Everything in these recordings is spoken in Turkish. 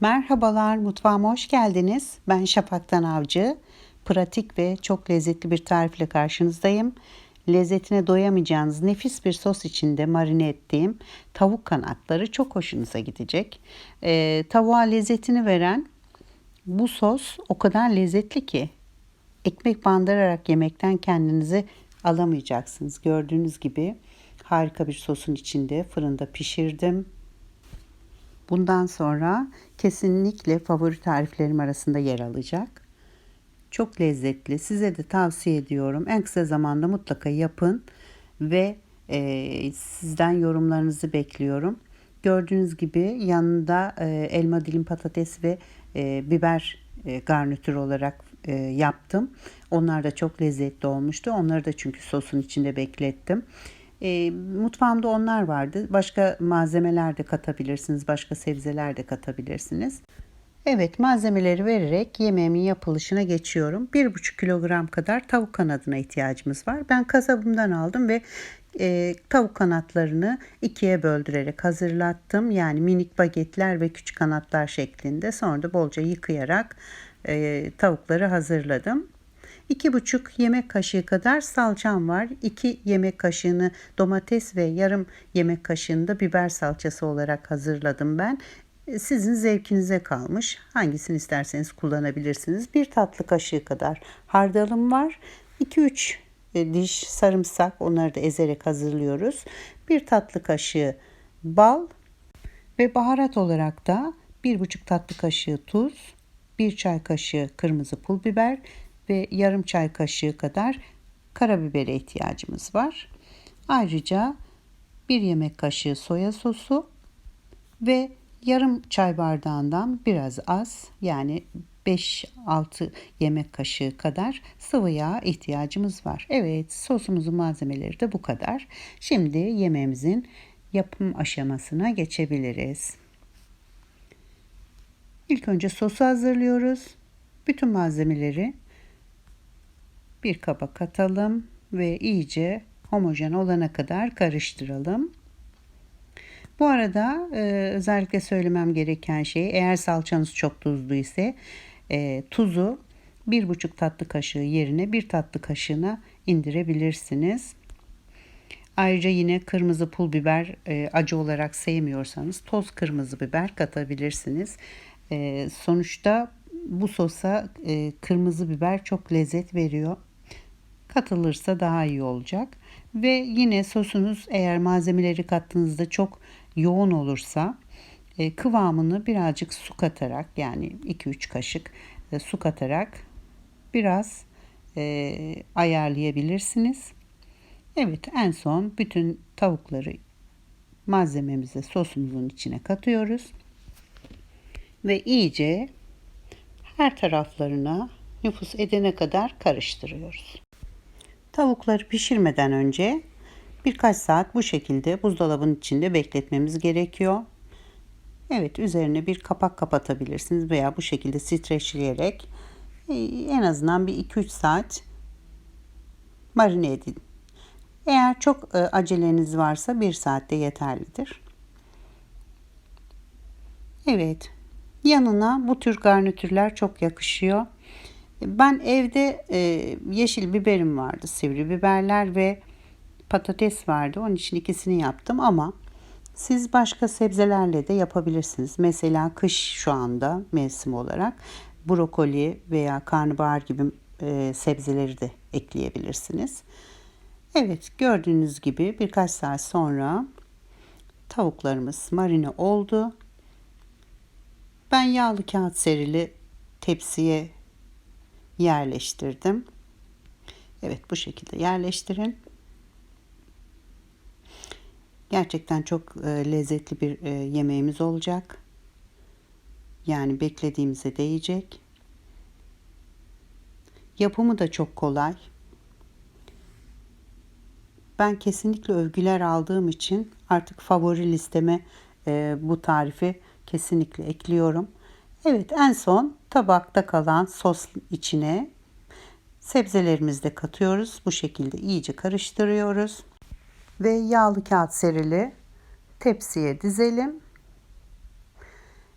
Merhabalar, mutfağıma hoş geldiniz. Ben Şafaktan Avcı. Pratik ve çok lezzetli bir tarifle karşınızdayım. Lezzetine doyamayacağınız nefis bir sos içinde marine ettiğim tavuk kanatları çok hoşunuza gidecek. Ee, tavuğa lezzetini veren bu sos o kadar lezzetli ki ekmek bandırarak yemekten kendinizi alamayacaksınız. Gördüğünüz gibi harika bir sosun içinde fırında pişirdim. Bundan sonra kesinlikle favori tariflerim arasında yer alacak. Çok lezzetli. Size de tavsiye ediyorum. En kısa zamanda mutlaka yapın ve e, sizden yorumlarınızı bekliyorum. Gördüğünüz gibi yanında e, elma dilim patates ve e, biber e, garnitür olarak e, yaptım. Onlar da çok lezzetli olmuştu. Onları da çünkü sosun içinde beklettim. E, mutfağımda onlar vardı. Başka malzemeler de katabilirsiniz. Başka sebzeler de katabilirsiniz. Evet malzemeleri vererek yemeğimin yapılışına geçiyorum. 1,5 kilogram kadar tavuk kanadına ihtiyacımız var. Ben kasabımdan aldım ve e, tavuk kanatlarını ikiye böldürerek hazırlattım. Yani minik bagetler ve küçük kanatlar şeklinde. Sonra da bolca yıkayarak e, tavukları hazırladım. 2,5 yemek kaşığı kadar salçam var. 2 yemek kaşığını domates ve yarım yemek kaşığını da biber salçası olarak hazırladım ben. Sizin zevkinize kalmış. Hangisini isterseniz kullanabilirsiniz. Bir tatlı kaşığı kadar hardalım var. 2-3 e, diş sarımsak onları da ezerek hazırlıyoruz. Bir tatlı kaşığı bal ve baharat olarak da 1,5 tatlı kaşığı tuz, 1 çay kaşığı kırmızı pul biber ve yarım çay kaşığı kadar karabibere ihtiyacımız var. Ayrıca bir yemek kaşığı soya sosu ve yarım çay bardağından biraz az yani 5-6 yemek kaşığı kadar sıvı yağ ihtiyacımız var. Evet sosumuzun malzemeleri de bu kadar. Şimdi yemeğimizin yapım aşamasına geçebiliriz. İlk önce sosu hazırlıyoruz. Bütün malzemeleri bir kaba katalım ve iyice homojen olana kadar karıştıralım. Bu arada e, özellikle söylemem gereken şey eğer salçanız çok tuzlu ise e, tuzu bir buçuk tatlı kaşığı yerine bir tatlı kaşığına indirebilirsiniz. Ayrıca yine kırmızı pul biber e, acı olarak sevmiyorsanız toz kırmızı biber katabilirsiniz. E, sonuçta bu sosa e, kırmızı biber çok lezzet veriyor katılırsa daha iyi olacak. Ve yine sosunuz eğer malzemeleri kattığınızda çok yoğun olursa e, kıvamını birazcık su katarak yani 2-3 kaşık e, su katarak biraz e, ayarlayabilirsiniz. Evet en son bütün tavukları malzememize sosumuzun içine katıyoruz. Ve iyice her taraflarına nüfus edene kadar karıştırıyoruz. Tavukları pişirmeden önce birkaç saat bu şekilde buzdolabının içinde bekletmemiz gerekiyor. Evet üzerine bir kapak kapatabilirsiniz veya bu şekilde streçleyerek e, en azından bir 2-3 saat marine edin. Eğer çok e, aceleniz varsa 1 saatte yeterlidir. Evet yanına bu tür garnitürler çok yakışıyor. Ben evde e, yeşil biberim vardı, sivri biberler ve patates vardı. Onun için ikisini yaptım ama siz başka sebzelerle de yapabilirsiniz. Mesela kış şu anda mevsim olarak brokoli veya karnabahar gibi e, sebzeleri de ekleyebilirsiniz. Evet gördüğünüz gibi birkaç saat sonra tavuklarımız marine oldu. Ben yağlı kağıt serili tepsiye yerleştirdim. Evet bu şekilde yerleştirin. Gerçekten çok e, lezzetli bir e, yemeğimiz olacak. Yani beklediğimize değecek. Yapımı da çok kolay. Ben kesinlikle övgüler aldığım için artık favori listeme e, bu tarifi kesinlikle ekliyorum. Evet en son tabakta kalan sos içine sebzelerimizi de katıyoruz. Bu şekilde iyice karıştırıyoruz. Ve yağlı kağıt serili tepsiye dizelim.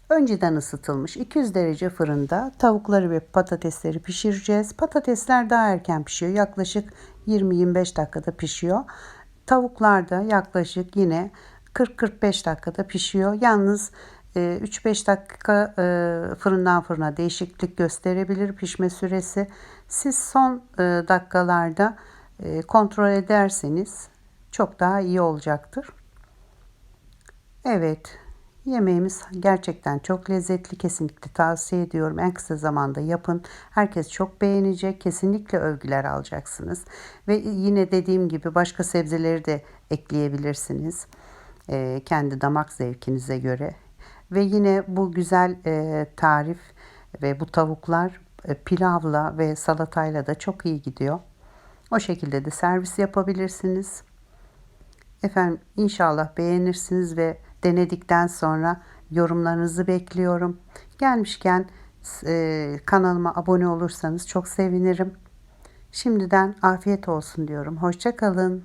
Önceden ısıtılmış 200 derece fırında tavukları ve patatesleri pişireceğiz. Patatesler daha erken pişiyor. Yaklaşık 20-25 dakikada pişiyor. Tavuklar da yaklaşık yine 40-45 dakikada pişiyor. Yalnız 3-5 dakika e, fırından fırına değişiklik gösterebilir pişme süresi. Siz son e, dakikalarda e, kontrol ederseniz çok daha iyi olacaktır. Evet, yemeğimiz gerçekten çok lezzetli. Kesinlikle tavsiye ediyorum. En kısa zamanda yapın. Herkes çok beğenecek. Kesinlikle övgüler alacaksınız. Ve yine dediğim gibi başka sebzeleri de ekleyebilirsiniz. Ee, kendi damak zevkinize göre. Ve yine bu güzel e, tarif ve bu tavuklar e, pilavla ve salatayla da çok iyi gidiyor. O şekilde de servis yapabilirsiniz. Efendim inşallah beğenirsiniz ve denedikten sonra yorumlarınızı bekliyorum. Gelmişken e, kanalıma abone olursanız çok sevinirim. Şimdiden afiyet olsun diyorum. Hoşçakalın.